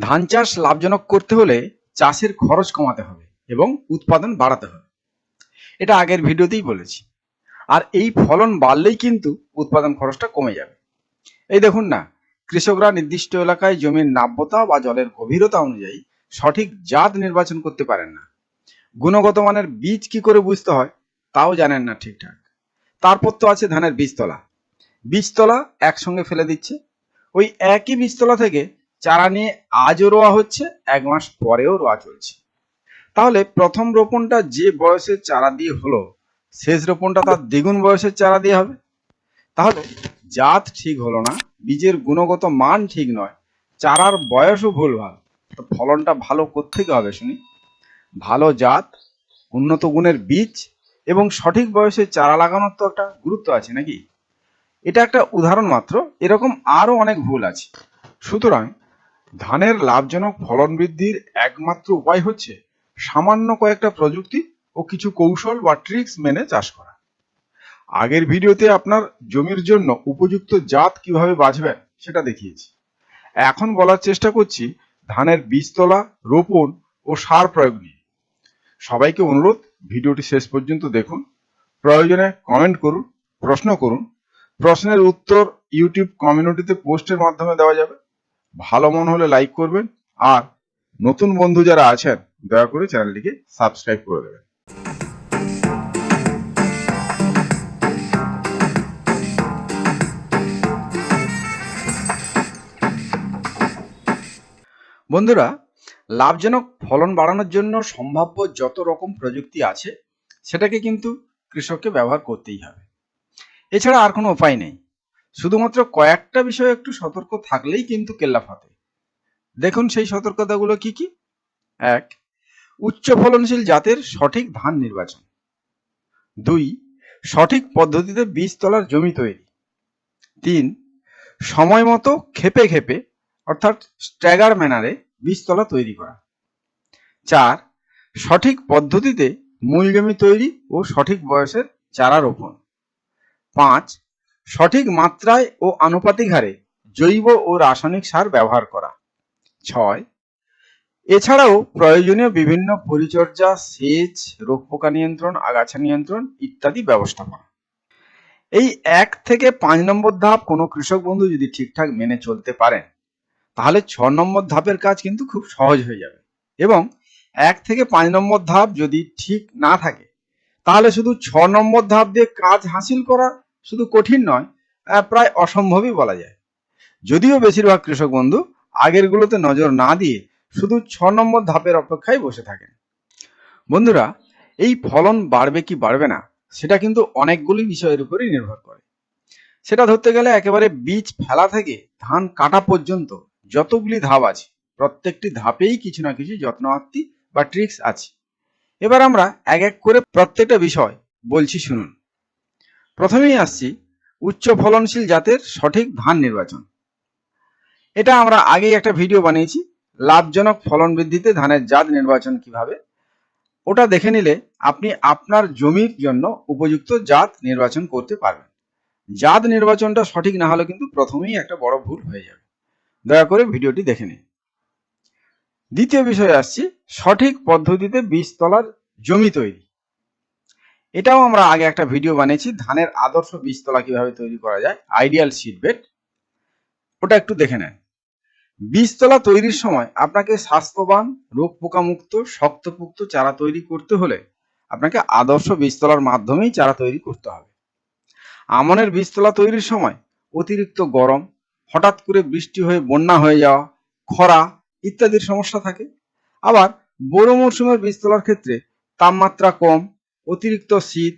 ধান চাষ লাভজনক করতে হলে চাষের খরচ কমাতে হবে এবং উৎপাদন বাড়াতে হবে। এটা আগের ভিডিওতেই বলেছি। আর এই ফলন বাড়লেই কিন্তু উৎপাদন খরচটা কমে যাবে। এই দেখুন না, কৃষকরা নির্দিষ্ট এলাকায় জমির নাব্যতা বা জলের গভীরতা অনুযায়ী সঠিক জাত নির্বাচন করতে পারেন না। গুণগত মানের বীজ কি করে বুঝতে হয় তাও জানেন না ঠিকঠাক। তারপর তো আছে ধানের বীজতলা। বীজতলা একসঙ্গে ফেলে দিচ্ছে। ওই একই বীজতলা থেকে চারা নিয়ে আজও রোয়া হচ্ছে, এক মাস পরেও রোয়া চলছে। তাহলে প্রথম রোপণটা যে বয়সের চারা দিয়ে হলো, শেষ রোপণটা তার দ্বিগুণ বয়সের চারা দিয়ে হবে। তাহলে জাত ঠিক হলো না, বীজের গুণগত মান ঠিক নয়, চারার বয়সও ভুলভাল তো ফলনটা ভালো কোত্থেকে হবে শুনি? ভালো জাত, উন্নত গুণের বীজ এবং সঠিক বয়সে চারা লাগানোর তো একটা গুরুত্ব আছে নাকি? এটা একটা উদাহরণ মাত্র, এরকম আরও অনেক ভুল আছে। সুতরাং ধানের লাভজনক ফলন বৃদ্ধির একমাত্র উপায় হচ্ছে সামান্য কয়েকটা প্রযুক্তি ও কিছু কৌশল বা ট্রিক্স মেনে চাষ করা। আগের ভিডিওতে আপনার জমির জন্য উপযুক্ত জাত কীভাবে বাছবেন সেটা দেখিয়েছি। এখন বলার চেষ্টা করছি ধানের বীজতলা, রোপণ ও সার প্রয়োগ নিয়ে। সবাইকে অনুরোধ, ভিডিওটি শেষ পর্যন্ত দেখুন, প্রয়োজনে কমেন্ট করুন, প্রশ্ন করুন, প্রশ্নের উত্তর ইউটিউব কমিউনিটিতে পোস্টের মাধ্যমে দেওয়া যাবে। ভালো মন হলে লাইক করবেন। আর নতুন বন্ধু যারা আছেন, দয়া করে চ্যানেলটিকে সাবস্ক্রাইব করে দেবেন। বন্ধুরা, লাভজনক ফলন বাড়ানোর জন্য সম্ভাব্য যত রকম প্রযুক্তি আছে, সেটাকে কিন্তু কৃষককে ব্যবহার করতেই হবে। এছাড়া আর কোনো উপায় নেই। শুধুমাত্র কয়েকটা বিষয়ে একটু সতর্ক থাকলেই কিন্তু কেল্লা ফাতে দেখুন সেই সতর্কতাগুলো কি কি? এক, উচ্চ ফলনশীল জাতের সঠিক ধান নির্বাচন। দুই, সঠিক পদ্ধতিতে বীজ তলার জমি তৈরি। তিন, সময় মতো খেপে খেপে, অর্থাৎ স্ট্যাগার ম্যানারে বীজতলা তৈরি করা। চার, সঠিক পদ্ধতিতে মূল জমি তৈরি ও সঠিক বয়সের চারা রোপণ। পাঁচ সঠিক মাত্রায় ও আনুপাতিক হারে জৈব ও রাসায়নিক সার ব্যবহার করা। ছয়, এছাড়াও প্রয়োজনীয় বিভিন্ন পরিচর্যা, সেচ রোগ পোকা নিয়ন্ত্রণ, আগাছা নিয়ন্ত্রণ ইত্যাদি ব্যবস্থাপনা এই এক থেকে পাঁচ নম্বর ধাপ কোনো কৃষক বন্ধু যদি ঠিকঠাক মেনে চলতে পারেন, তাহলে ছ নম্বর ধাপের কাজ কিন্তু খুব সহজ হয়ে যাবে। এবং এক থেকে পাঁচ নম্বর ধাপ যদি ঠিক না থাকে, তাহলে শুধু ছ নম্বর ধাপ দিয়ে কাজ হাসিল করা শুধু কঠিন নয় প্রায় অসম্ভবই বলা যায়। যদিও বেশিরভাগ কৃষক বন্ধু আগেরগুলোতে নজর না দিয়ে শুধু ছ নম্বর ধাপের অপেক্ষায় বসে থাকেন। বন্ধুরা, এই ফলন বাড়বে কি বাড়বে না, সেটা কিন্তু অনেকগুলি বিষয়ের উপরই নির্ভর করে। সেটা ধরতে গেলে একেবারে বীজ ফেলা থেকে ধান কাটা পর্যন্ত যতগুলি ধাপ আছে, প্রত্যেকটি ধাপেই কিছু না কিছু যত্ন যত্নআত্তি বা ট্রিক্স আছে। এবার আমরা এক এক করে প্রত্যেকটা বিষয় বলছি শুনুন। প্রথমেই আসছি উচ্চ ফলনশীল জাতের সঠিক ধান নির্বাচন। এটা আমরা আগেই একটা ভিডিও বানিয়েছি, লাভজনক ফলন বৃদ্ধিতে ধানের জাত নির্বাচন কীভাবে? ওটা দেখে নিলে আপনি আপনার জমির জন্য উপযুক্ত জাত নির্বাচন করতে পারবেন। জাত নির্বাচনটা সঠিক না হলে কিন্তু প্রথমেই একটা বড় ভুল হয়ে যাবে। দয়া করে ভিডিওটি দেখে নিন। দ্বিতীয় বিষয়ে আসছি, সঠিক পদ্ধতিতে বীজতলার জমি তৈরি। এটাও আমরা আগে একটা ভিডিও বানিয়েছি, ধানের আদর্শ বীজতলা কীভাবে তৈরি করা যায় আইডিয়াল সিডবেড ওটা একটু দেখে নেন। বীজতলা তৈরির সময় আপনাকে স্বাস্থ্যবান রোগ পোকামুক্ত শক্তপুক্ত চারা তৈরি করতে হলে আপনাকে আদর্শ বীজতলার মাধ্যমেই চারা তৈরি করতে হবে। আমনের বীজতলা তৈরির সময় অতিরিক্ত গরম, হঠাৎ করে বৃষ্টি হয়ে বন্যা হয়ে যাওয়া, খরা ইত্যাদির সমস্যা থাকে। আবার বড় মরশুমের বীজতলার ক্ষেত্রে তাপমাত্রা কম অতিরিক্ত শীত,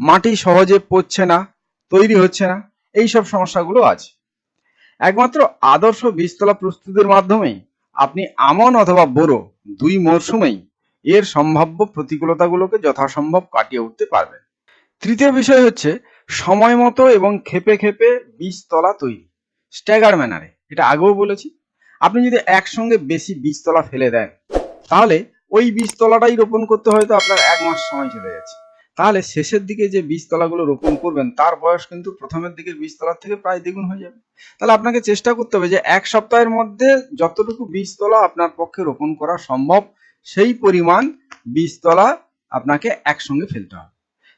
মাটি সহজে পড়ছে না, তৈরি হচ্ছে না এই সব সমস্যাগুলো আছে। একমাত্র আদর্শ বীজতলা প্রস্তুতির মাধ্যমেই আপনি আমন অথবা বোরো দুই মরশুমেই এর সম্ভাব্য প্রতিকূলতাগুলোকে যথাসম্ভব কাটিয়ে উঠতে পারবেন। তৃতীয় বিষয় হচ্ছে সময় মতো এবং খেপে খেপে বীজতলা তৈরি, স্ট্যাগার ম্যানারে। এটা আগেও বলেছি। আপনি যদি একসঙ্গে বেশি বীজতলা ফেলে দেন, তাহলে ওই বীজতলাটাই রোপণ করতে হয়তো আপনার এক মাস সময় চলে যাচ্ছে তাহলে শেষের দিকে যে বীজতলাগুলো রোপণ করবেন, তার বয়স কিন্তু প্রথমের দিকের বীজতলার থেকে প্রায় দ্বিগুণ হয়ে যাবে। তাহলে আপনাকে চেষ্টা করতে হবে যে এক সপ্তাহের মধ্যে যতটুকু বীজতলা আপনার পক্ষে রোপণ করা সম্ভব, সেই পরিমাণ বীজতলা আপনাকে একসঙ্গে ফেলতে হবে।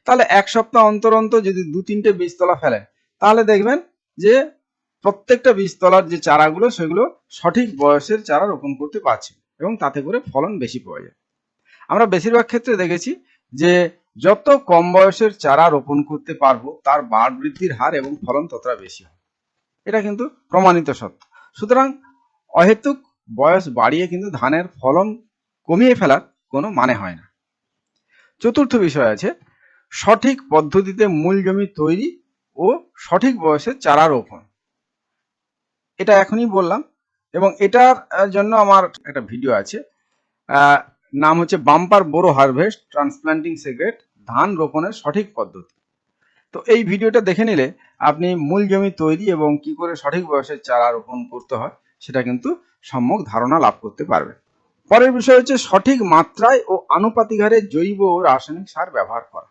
তাহলে এক সপ্তাহ অন্তর অন্তর যদি দু তিনটে বীজতলা ফেলেন, তাহলে দেখবেন যে প্রত্যেকটা বীজতলার যে চারাগুলো, সেগুলো সঠিক বয়সের চারা রোপণ করতে পারছে এবং তাতে করে ফলন বেশি পাওয়া যায়। আমরা বেশিরভাগ ক্ষেত্রে দেখেছি যে, যত কম বয়সের চারা রোপণ করতে পারব, তার বাড় বৃদ্ধির হার এবং ফলন ততটা বেশি হয়। এটা কিন্তু প্রমাণিত সত্য। সুতরাং অহেতুক বয়স বাড়িয়ে কিন্তু ধানের ফলন কমিয়ে ফেলার কোনো মানে হয় না। চতুর্থ বিষয় আছে, সঠিক পদ্ধতিতে মূল জমি তৈরি ও সঠিক বয়সে চারা রোপণ। এটা এখনই বললাম এবং এটার জন্য আমার একটা ভিডিও আছে। নাম হচ্ছে বাম্পার বোরো হারভেস্ট, ট্রান্সপ্লান্টিং সিগারেট, ধান রোপণের সঠিক পদ্ধতি। তো এই ভিডিওটা দেখে নিলে আপনি মূল জমি তৈরি এবং কি করে সঠিক বয়সের চারা রোপণ করতে হয়, সেটা কিন্তু সম্যক ধারণা লাভ করতে পারবেন পরের বিষয় হচ্ছে সঠিক মাত্রায় ও আনুপাতিক হারে জৈব ও রাসায়নিক সার ব্যবহার করা।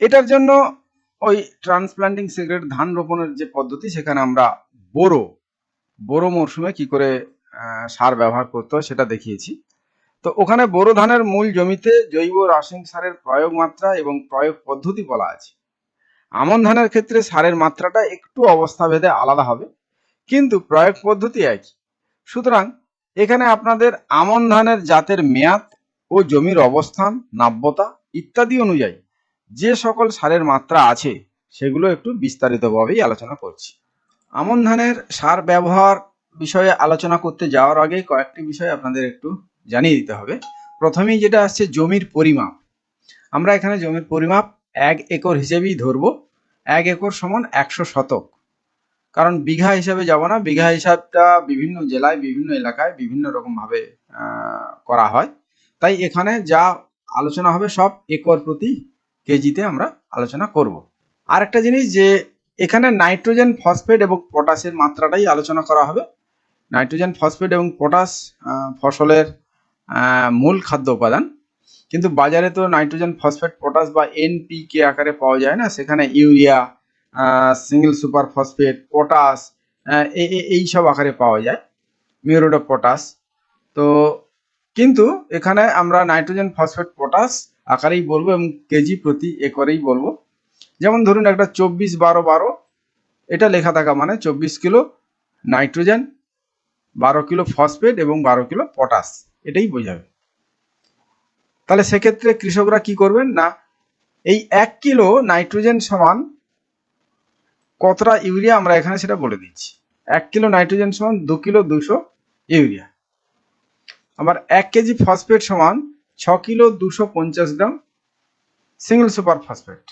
এটার জন্য ওই ট্রান্সপ্লান্টিং সিগারেট, ধান রোপণের যে পদ্ধতি, সেখানে আমরা বোরো বোরো মরশুমে কি করে সার ব্যবহার করতে হয় সেটা দেখিয়েছি। তো ওখানে বোরো ধানের মূল জমিতে জৈব রাসায়নিক সারের প্রয়োগ মাত্রা এবং প্রয়োগ পদ্ধতি বলা আছে। আমন ধানের ক্ষেত্রে সারের মাত্রাটা একটু অবস্থা ভেদে আলাদা হবে, কিন্তু প্রয়োগ পদ্ধতি একই। সুতরাং এখানে আপনাদের আমন ধানের জাতের মেয়াদ ও জমির অবস্থান, নাব্যতা ইত্যাদি অনুযায়ী যে সকল সারের মাত্রা আছে সেগুলো একটু বিস্তারিতভাবেই আলোচনা করছি। আমন ধানের সার ব্যবহার বিষয়ে আলোচনা করতে যাওয়ার আগে কয়েকটি বিষয় আপনাদের একটু জানিয়ে দিতে হবে। প্রথমেই যেটা আসছে জমির পরিমাপ। আমরা এখানে জমির পরিমাপ এক একর হিসেবেই ধরবো। এক একর সমান একশো শতক। কারণ বিঘা হিসাবে যাব না, বিঘা হিসাবটা বিভিন্ন জেলায়, বিভিন্ন এলাকায় বিভিন্ন রকম ভাবে করা হয়। তাই এখানে যা আলোচনা হবে সব একর প্রতি কেজিতে আমরা আলোচনা করব। আর একটা জিনিস যে এখানে নাইট্রোজেন, ফসফেট এবং পটাশের মাত্রাটাই আলোচনা করা হবে। নাইট্রোজেন, ফসফেট এবং পটাশ ফসলের মূল খাদ্য উপাদান। কিন্তু বাজারে তো নাইট্রোজেন, ফসফেট, পটাশ বা এনপিকে আকারে পাওয়া যায় না। সেখানে urea single super phosphate, potash এই সব আকারে পাওয়া যায়। Muriate of potash. তো কিন্তু এখানে আমরা নাইট্রোজেন, ফসফেট, পটাশ আকারেই বলব এবং কেজি প্রতি একরেই বলব। যেমন ধরুন একটা চব্বিশ বারো বারো, এটা লেখা থাকা মানে চব্বিশ কিলো নাইট্রোজেন, বারো কিলো ফসফেট এবং বারো কিলো পটাশ, এটাই বোঝাবে। তাহলে সেক্ষেত্রে কৃষকরা কি করবেন না, এই এক কিলো নাইট্রোজেন সমান কতটা ইউরিয়া আমরা এখানে সেটা বলে দিচ্ছি। এক কিলো নাইট্রোজেন সমান দু কিলো দুশো ইউরিয়া। আবার এক কেজি ফসফেট সমান ছ কিলো দুশো পঞ্চাশ গ্রাম সিঙ্গেল সুপার ফসফেট।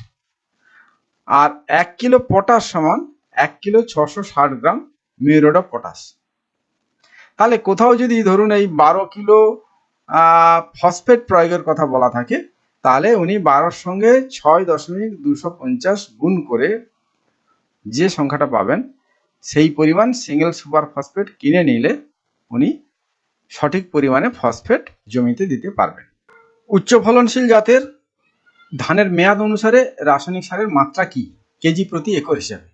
আর এক কিলো পটাশ সমান এক কিলো ছশো ষাট গ্রাম মিউরেট অফ পটাশ। তাহলে কোথাও যদি ধরুন এই বারো কিলো ফসফেট প্রয়োগের কথা বলা থাকে, তাহলে উনি বারোর সঙ্গে ছয় দশমিক দুশো পঞ্চাশ গুণ করে যে সংখ্যাটা পাবেন, সেই পরিমাণ সিঙ্গেল সুপার ফসফেট কিনে নিলে উনি সঠিক পরিমাণে ফসফেট জমিতে দিতে পারবেন। উচ্চ ফলনশীল জাতের ধানের মেয়াদ অনুসারে রাসায়নিক সারের মাত্রা কি? কেজি প্রতি একর হিসাবে।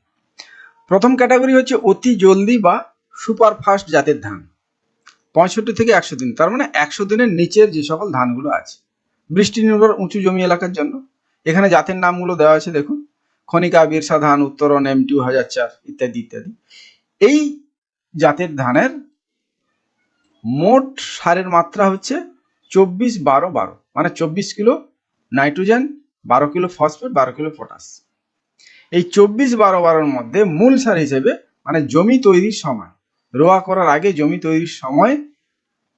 প্রথম ক্যাটাগরি হচ্ছে অতি জলদি বা সুপার ফাস্ট জাতের ধান। পঁয়ষট্টি থেকে একশো দিন, তার মানে একশো দিনের নিচের যে সকল ধানগুলো আছে। বৃষ্টি নির্ভর উঁচু জমি এলাকার জন্য। এখানে জাতের নামগুলো দেওয়া আছে, দেখুন। খনিকা, বিরসা ধান, উত্তরণ, এম টু হাজার চার, ইত্যাদি ইত্যাদি। এই জাতের ধানের মোট সারের মাত্রা হচ্ছে চব্বিশ বারো বারো মানে চব্বিশ কিলো নাইট্রোজেন, বারো কিলো ফসফেট, বারো কিলো পটাশ। এই চব্বিশ বারো বারোর মধ্যে মূল সার হিসেবে মানে জমি তৈরির সময়, রোয়া করার আগে জমি তৈরির সময়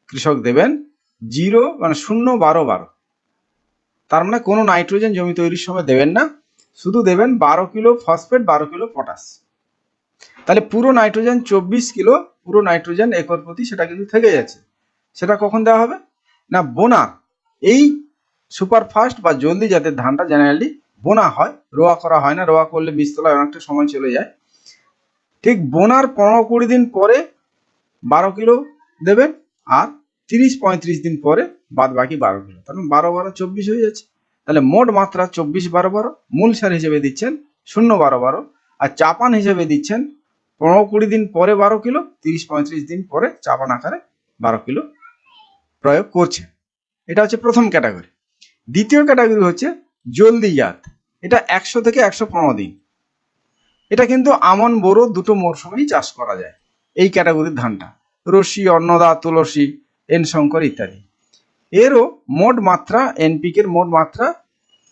কৃষক দেবেন জিরো মানে শূন্য বারো বারো। তার মানে কোনো নাইট্রোজেন জমি তৈরির সময় দেবেন না, শুধু দেবেন বারো কিলো ফসফেট, বারো কিলো পটাশ। তাহলে পুরো নাইট্রোজেন চব্বিশ কিলো, পুরো নাইট্রোজেন একর প্রতি সেটা কিন্তু থেকে যাচ্ছে। সেটা কখন দেওয়া হবে? না বোনা এই সুপার ফাস্ট বা জলদি যাতে ধানটা জেনারেলি বোনা হয়, রোয়া করা হয় না, রোয়া করলে বীজতলায় অনেকটা সময় চলে যায়। ঠিক বোনার পনেরো কুড়ি দিন পরে বারো কিলো দেবেন আর তিরিশ পঁয়ত্রিশ দিন পরে বাদ বাকি বারো কিলো। তার মানে বারো বারো চব্বিশ হয়ে যাচ্ছে। তাহলে মোট মাত্রা চব্বিশ বারো বারো। মূল সার হিসেবে দিচ্ছেন শূন্য বারো বারো। আর চাপান হিসেবে দিচ্ছেন পনেরো কুড়ি দিন পরে বারো কিলো, তিরিশ পঁয়ত্রিশ দিন পরে চাপান আকারে বারো কিলো প্রয়োগ করছে এটা হচ্ছে প্রথম ক্যাটাগরি। দ্বিতীয় ক্যাটাগরি হচ্ছে জলদি জাত এটা একশো থেকে একশো পনেরো দিন। এটা কিন্তু আমন বোরো দুটো মরশুমেই চাষ করা যায় এই ক্যাটাগরির ধানটা। রশি অন্নদা, তুলসী, এন শঙ্কর ইত্যাদি। এরও মোট মাত্রা এনপিকের মোট মাত্রা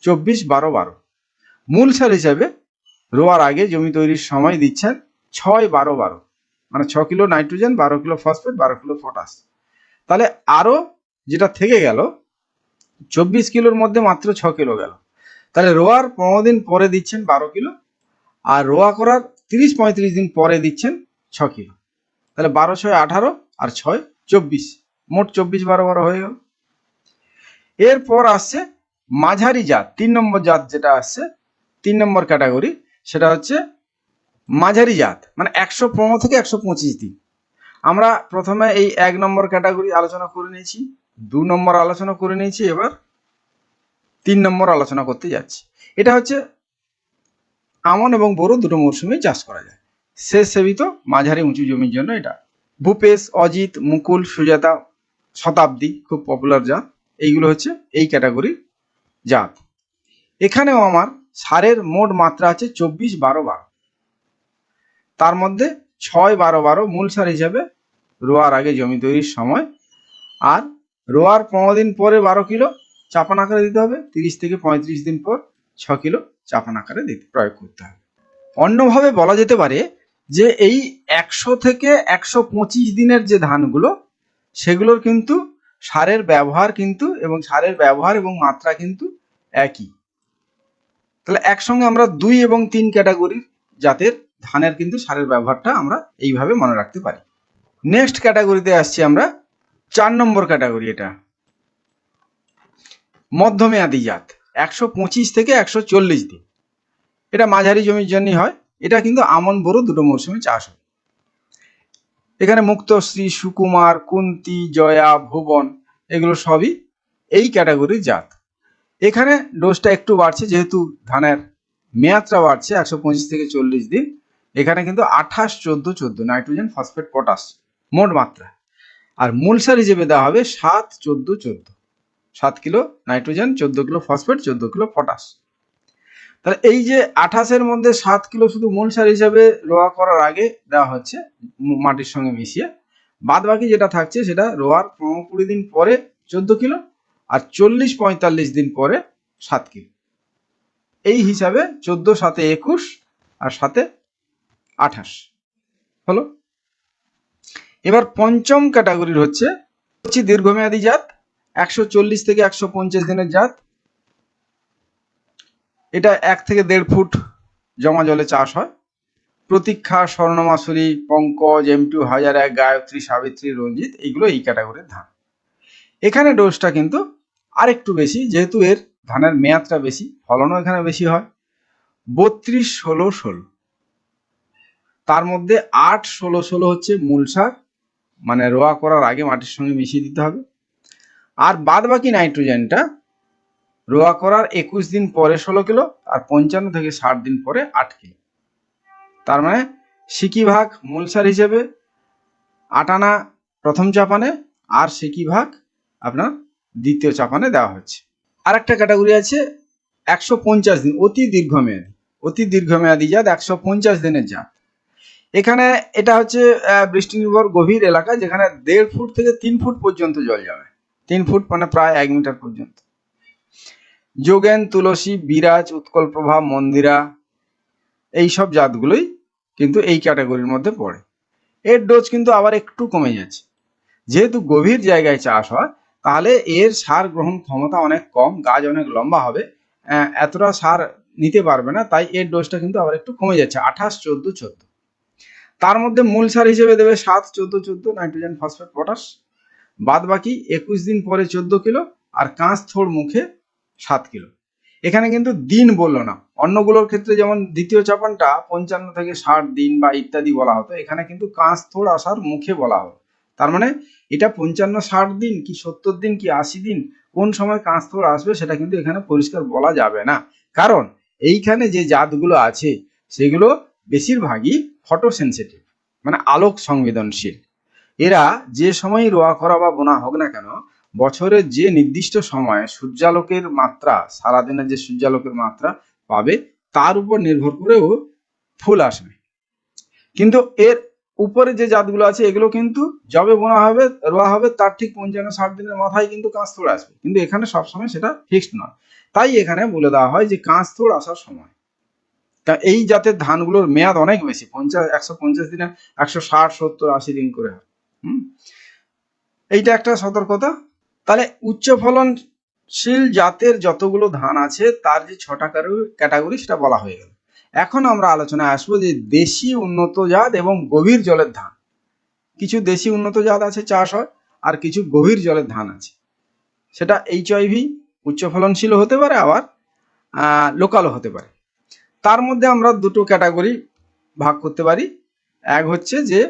চব্বিশ বারো বারো। মূল সার হিসাবে রোয়ার আগে জমি তৈরির সময় দিচ্ছেন ছয় বারো বারো। মানে ছ কিলো নাইট্রোজেন, বারো কিলো ফসফেট, বারো কিলো পটাশ। তাহলে আরও যেটা থেকে গেল চব্বিশ কিলোর মধ্যে মাত্র ছ কিলো গেল। তাহলে রোয়ার পনেরো দিন পরে দিচ্ছেন বারো কিলো, আর রোয়া করার তিরিশ পঁয়ত্রিশ দিন পরে দিচ্ছেন ছ কিলো। তাহলে বারো ছয় আঠারো আর ছয় চব্বিশ, মোট চব্বিশ বারো বারো হয়ে গেল। এরপর আসছে মাঝারি জাত, তিন নম্বর জাত যেটা আসছে, তিন নম্বর ক্যাটাগরি, সেটা হচ্ছে মাঝারি জাত মানে একশো পনেরো থেকে একশো পঁচিশ দিন। আমরা প্রথমে এই এক নম্বর ক্যাটাগরি আলোচনা করে নিয়েছি। দু নম্বর আলোচনা করে নিয়েছি, এবার তিন নম্বর আলোচনা করতে যাচ্ছি। এটা হচ্ছে আমন এবং বোরো দুটো মরশুমে চাষ করা যায়। শেষ সেবিত মাঝারি উঁচু জমির জন্য এটা। ভূপেশ, অজিত, মুকুল, সুজাতা শতাব্দী, খুব পপুলার জাত। এইগুলো হচ্ছে এই ক্যাটাগরির জাত। এখানেও আমার সারের মোট মাত্রা আছে চব্বিশ বারো বারো। তার মধ্যে ছয় বারো বারো মূল সার হিসাবে রোয়ার আগে জমি তৈরির সময়। আর রোয়ার পনেরো দিন পরে বারো কিলো চাপান আকারে দিতে হবে, তিরিশ থেকে পঁয়ত্রিশ দিন পর ছ কিলো চাপান আকারে দিতে প্রয়োগ করতে হবে। অন্যভাবে বলা যেতে পারে যে এই একশো থেকে একশো পঁচিশ দিনের যে ধানগুলো, সেগুলোর কিন্তু সারের ব্যবহার কিন্তু এবং সারের ব্যবহার এবং মাত্রা কিন্তু একই। তাহলে একসঙ্গে আমরা দুই এবং তিন ক্যাটাগরির জাতের ধানের কিন্তু সারের ব্যবহারটা আমরা এইভাবে মনে রাখতে পারি। নেক্সট ক্যাটাগরিতে আসছি আমরা চার নম্বর ক্যাটাগরি এটা। মধ্যমেয়াদি জাত, একশো পঁচিশ থেকে একশো চল্লিশ দিন। এটা মাঝারি জমির জন্যই হয়, এটা কিন্তু আমন বোরো দুটো মরশুমে চাষ হয়। এখানে মুক্তশ্রী সুকুমার, কুন্তি, জয়া, ভুবন, এগুলো সবই এই ক্যাটাগরির জাত। এখানে ডোজটা একটু বাড়ছে, যেহেতু ধানের মেয়াদটা বাড়ছে, একশো পঁচিশ থেকে চল্লিশ দিন। এখানে কিন্তু আঠাশ, চোদ্দ চোদ্দ নাইট্রোজেন ফসফেট পটাশ মোট মাত্রা। আর মূল সার হিসেবে দেওয়া হবে সাত, চোদ্দ চোদ্দ। সাত কিলো নাইট্রোজেন, চোদ্দ কিলো ফসফেট, চোদ্দ কিলো পটাশ। তাহলে এই যে আঠাশের মধ্যে সাত কিলো শুধু মূল সার হিসাবে রোয়া করার আগে দেওয়া হচ্ছে মাটির সঙ্গে মিশিয়ে। বাদ বাকি যেটা থাকছে সেটা রোয়ার পনেরো কুড়ি দিন পরে চোদ্দ কিলো আর চল্লিশ পঁয়তাল্লিশ দিন পরে সাত কিলো। এই হিসাবে চোদ্দ সাথে একুশ আর সাথে আঠাশ। হলো? এবার পঞ্চম ক্যাটাগরির হচ্ছে হচ্ছে দীর্ঘমেয়াদী জাত, একশো চল্লিশ থেকে একশো পঞ্চাশ দিনের জাত। এটা এক থেকে দেড় ফুট জমা জলে চাষ হয়। প্রতীক্ষা স্বর্ণমাসুরি পঙ্কজ, এম টু, হাজার এক গায়ত্রী, সাবিত্রী, রঞ্জিত, এইগুলো এই ক্যাটাগরির ধান। এখানে ডোজটা কিন্তু আরেকটু বেশি, যেহেতু এর ধানের মেয়াদটা বেশি, ফলনও এখানে বেশি হয়। বত্রিশ, ষোলো ষোলো। তার মধ্যে আট, ষোলো ষোলো হচ্ছে মূল সার মানে রোয়া করার আগে মাটির সঙ্গে মিশিয়ে দিতে হবে। আর বাদ বাকি নাইট্রোজেনটা রোয়া করার একুশ দিন পরে ষোলো কিলো আর পঞ্চান্ন থেকে ষাট দিন পরে আট কিলো। তার মানে সিকি ভাগ মূল হিসেবে, আটানা প্রথম চাপানে আর সিকি ভাগ আপনার দ্বিতীয় চাপানে দেওয়া হচ্ছে। আর একটা ক্যাটাগরি আছে একশো পঞ্চাশ দিন, অতি দীর্ঘমেয়াদী। অতি দীর্ঘমেয়াদী জাত একশো পঞ্চাশ দিনের জাত। এখানে এটা হচ্ছে বৃষ্টি নির্ভর গভীর এলাকা যেখানে দেড় ফুট থেকে তিন ফুট পর্যন্ত জল যাবে। তিন ফুট মানে প্রায় এক মিটার পর্যন্ত। যোগেন, তুলসী, বিরাজ, উৎকল প্রভা, মন্দিরা, এই সব জাতগুলোই কিন্তু এই ক্যাটাগরির মধ্যে পড়ে। এর ডোজ কিন্তু আবার একটু কমে যাচ্ছে। যেহেতু গভীর জায়গায় চাষ হয়, তাহলে এর সার গ্রহণ ক্ষমতা অনেক কম, গাছ অনেক লম্বা হবে এতটা সার নিতে পারবে না, তাই এর ডোজটা কিন্তু আবার একটু কমে যাচ্ছে, আঠাশ, চোদ্দ চোদ্দ। তার মধ্যে মূল সার হিসেবে দেবে সাত, চোদ্দ, চোদ্দ, নাইট্রোজেন, ফসফেট, পটাশ। বাদ বাকি একুশ দিন পরে চোদ্দ কিলো আর কাঁচ থোড় মুখে সাত কিলো। এখানে কিন্তু দিন বলল না। অন্যগুলোর ক্ষেত্রে যেমন দ্বিতীয় চাপানটা পঞ্চান্ন থেকে ষাট দিন বা ইত্যাদি বলা হতো, এখানে কিন্তু কাঁচ থোড় আসার মুখে বলা হতো তার মানে এটা পঞ্চান্ন, ষাট দিন কি সত্তর দিন কি আশি দিন কোন সময় কাঁচথোড় আসবে সেটা কিন্তু এখানে পরিষ্কার বলা যাবে না। কারণ এইখানে যে জাতগুলো আছে সেগুলো বেশিরভাগই ফটো সেন্সিটিভ মানে আলোক সংবেদনশীল। এরা যে সময় রোয়া করা বা বোনা হোক না কেন বছরের যে নির্দিষ্ট সময়ে সূর্যালোকের মাত্রা, সারাদিনের যে সূর্যালোকের মাত্রা পাবে, তার উপর নির্ভর করেও ফুল আসবে। কিন্তু এর উপরে যে জাতগুলো আছে, এগুলো কিন্তু যবে বোনা হবে, রোয়া হবে, তার ঠিক পঞ্চান্ন ষাট দিনের মাথায় কিন্তু কাঁচথোড় আসবে। কিন্তু এখানে সবসময় সেটা ফিক্সড নয়। তাই এখানে বলে দেওয়া হয় যে কাঁচথোড় আসার সময়। তা এই জাতের ধানগুলোর মেয়াদ অনেক বেশি, পঞ্চাশ, একশো পঞ্চাশ দিনে একশো ষাট, সত্তর, আশি দিন করে হয়। হুম? এইটা একটা সতর্কতা। তাহলে উচ্চ ফলনশীল জাতের যতগুলো ধান আছে, তার যে ছটা ক্যাটাগরি সেটা বলা হয়ে গেল। এখন আমরা আলোচনায় আসব যে দেশি উন্নত জাত এবং গভীর জলের ধান। কিছু দেশি উন্নত জাত আছে চাষ হয়, আর কিছু গভীর জলের ধান আছে। সেটা এইচ উচ্চ ফলনশীল হতে পারে আবার লোকালও হতে পারে। তার মধ্যে আমরা দুটো ক্যাটাগরি ভাগ করতে পারি। এক হচ্ছে যে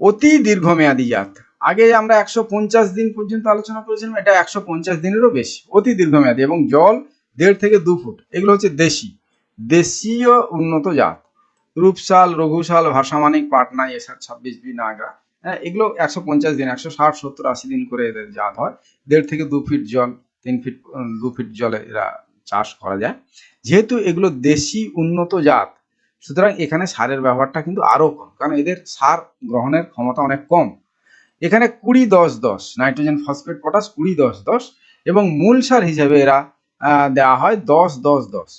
অতি দীর্ঘমেয়াদী জাত। আগে আমরা একশো পঞ্চাশ দিন পর্যন্ত আলোচনা করেছিলাম, এটা একশো পঞ্চাশ দিনেরও বেশি। অতি দীর্ঘমেয়াদী এবং জল দেড় থেকে দু ফুট। এগুলো হচ্ছে দেশি। দেশীয় উন্নত জাত। রূপসাল রঘুশাল ভাষামানিক পাটনা এসার ছাব্বিশ বি, নাগরা। হ্যাঁ এগুলো একশো পঞ্চাশ দিন, একশো ষাট, সত্তর, আশি দিন করে এদের জাত হয়। দেড় থেকে দু ফিট জল, তিন ফিট দু ফিট জলে এরা চাষ করা যায়। যেহেতু এগুলো দেশি উন্নত জাত, সুতরাং এখানে সারের ব্যবহারটা কিন্তু আরও কম, কারণ এদের সার গ্রহণের ক্ষমতা অনেক কম। এখানে কুড়ি দশ দশ, নাইট্রোজেন, ফসফেট, পটাশ, কুড়ি দশ দশ, এবং মূল সার হিসেবে এরা দেওয়া হয় দশ দশ দশ।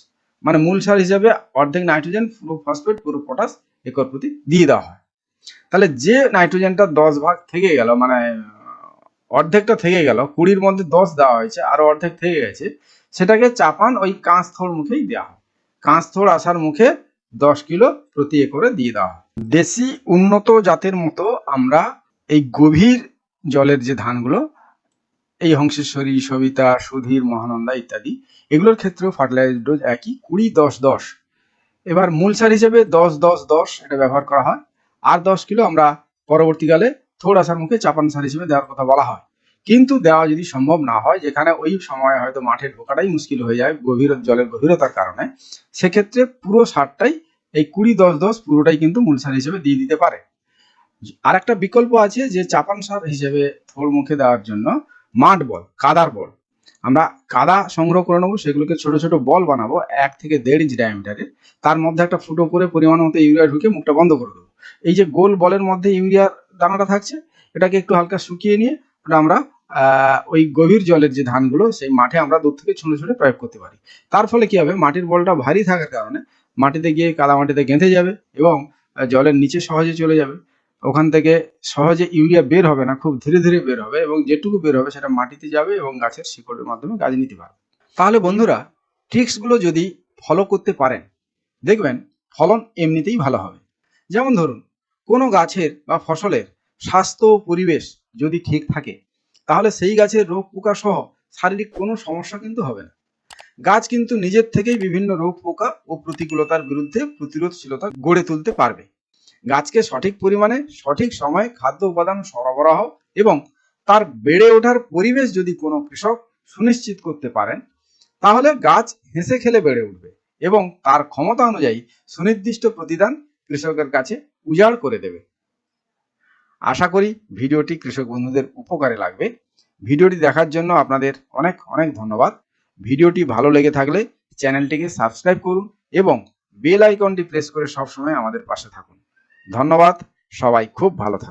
মানে মূল সার হিসেবে অর্ধেক নাইট্রোজেন, পুরো ফসফেট, পুরো পটাশ একর প্রতি দিয়ে দেওয়া হয়। তাহলে যে নাইট্রোজেনটা দশ ভাগ থেকে গেল মানে অর্ধেকটা থেকে গেল, কুড়ির মধ্যে দশ দেওয়া হয়েছে আর অর্ধেক থেকে গেছে সেটাকে চাপান ওই কাঁচথোড় মুখেই দেওয়া হয়। কাঁচথোড় আসার মুখে দশ কিলো প্রতি একরে দিয়ে দেওয়া হয়। দেশি উন্নত জাতের মতো আমরা এই গভীর জলের যে ধানগুলো, এই হংসেশ্বরী, সবিতা, সুধীর, মহানন্দা ইত্যাদি, এগুলোর ক্ষেত্রেও ফার্টিলাইজার ডোজ একই, কুড়ি দশ দশ। এবার মূল সার হিসেবে দশ দশ দশ এটা ব্যবহার করা হয়। আর দশ কিলো আমরা পরবর্তীকালে থোড় আসার মুখে চাপান সার হিসেবে দেওয়ার কথা বলা হয়। কিন্তু দেওয়া যদি সম্ভব না হয়, যেখানে ওই সময় হয়তো মাঠে ঢোকাটাই মুশকিল হয়ে যায়, গভীর জলের গভীরতার কারণে, সেক্ষেত্রে পুরো সারটাই এই কুড়ি দশ দশ পুরোটাই কিন্তু মূল সার হিসেবে দিয়ে দিতে পারে। আর একটা বিকল্প আছে যে চাপান সার হিসেবে থোড় মুখে দেওয়ার জন্য মাঠ বল, কাদার বল। আমরা কাদা সংগ্রহ করে নেব, সেগুলোকে ছোট ছোট বল বানাবো, এক থেকে দেড় ইঞ্চ ডায়ামিটারের তার মধ্যে একটা ফুটো করে পরিমাণ মতো ইউরিয়া ঢুকে মুখটা বন্ধ করে দেবো। এই যে গোল বলের মধ্যে ইউরিয়ার দানাটা থাকছে, এটাকে একটু হালকা শুকিয়ে নিয়ে আমরা ওই গভীর জলের যে ধানগুলো, সেই মাঠে আমরা দূর থেকে ছুঁড়ে ছুঁড়ে প্রয়োগ করতে পারি। তার ফলে কি হবে? মাটির বলটা ভারী থাকার কারণে মাটিতে গিয়ে কাদা মাটিতে গেঁথে যাবে এবং জলের নিচে সহজে চলে যাবে। ওখান থেকে সহজে ইউরিয়া বের হবে না, খুব ধীরে ধীরে বের হবে এবং যেটুকু বের হবে সেটা মাটিতে যাবে এবং গাছের শিকড়ের মাধ্যমে গাছ নিতে পারবে। তাহলে বন্ধুরা, ট্রিক্সগুলো যদি ফলো করতে পারেন, দেখবেন ফলন এমনিতেই ভালো হবে। যেমন ধরুন, কোনো গাছের বা ফসলের স্বাস্থ্য পরিবেশ যদি ঠিক থাকে, তাহলে সেই গাছের রোগ পোকা সহ শারীরিক কোনো সমস্যা কিন্তু হবে না। গাছ কিন্তু নিজের থেকেই বিভিন্ন রোগ পোকা ও প্রতিকূলতার বিরুদ্ধে প্রতিরোধশীলতা গড়ে তুলতে পারবে। গাছকে সঠিক পরিমাণে, সঠিক সময়ে খাদ্য উপাদান সরবরাহ এবং তার বেড়ে ওঠার পরিবেশ যদি কোনো কৃষক সুনিশ্চিত করতে পারেন, তাহলে গাছ হেসে খেলে বেড়ে উঠবে এবং তার ক্ষমতা অনুযায়ী সুনির্দিষ্ট প্রতিদান কৃষকের কাছে উজাড় করে দেবে। আশা করি ভিডিওটি কৃষক বন্ধুদের উপকারে লাগবে। ভিডিওটি দেখার জন্য আপনাদের অনেক অনেক ধন্যবাদ। ভিডিওটি ভালো লেগে থাকলে চ্যানেলটিকে সাবস্ক্রাইব করুন এবং বেল আইকনটি প্রেস করে সবসময় আমাদের পাশে থাকুন। ধন্যবাদ, সবাই খুব ভালো থাকুন।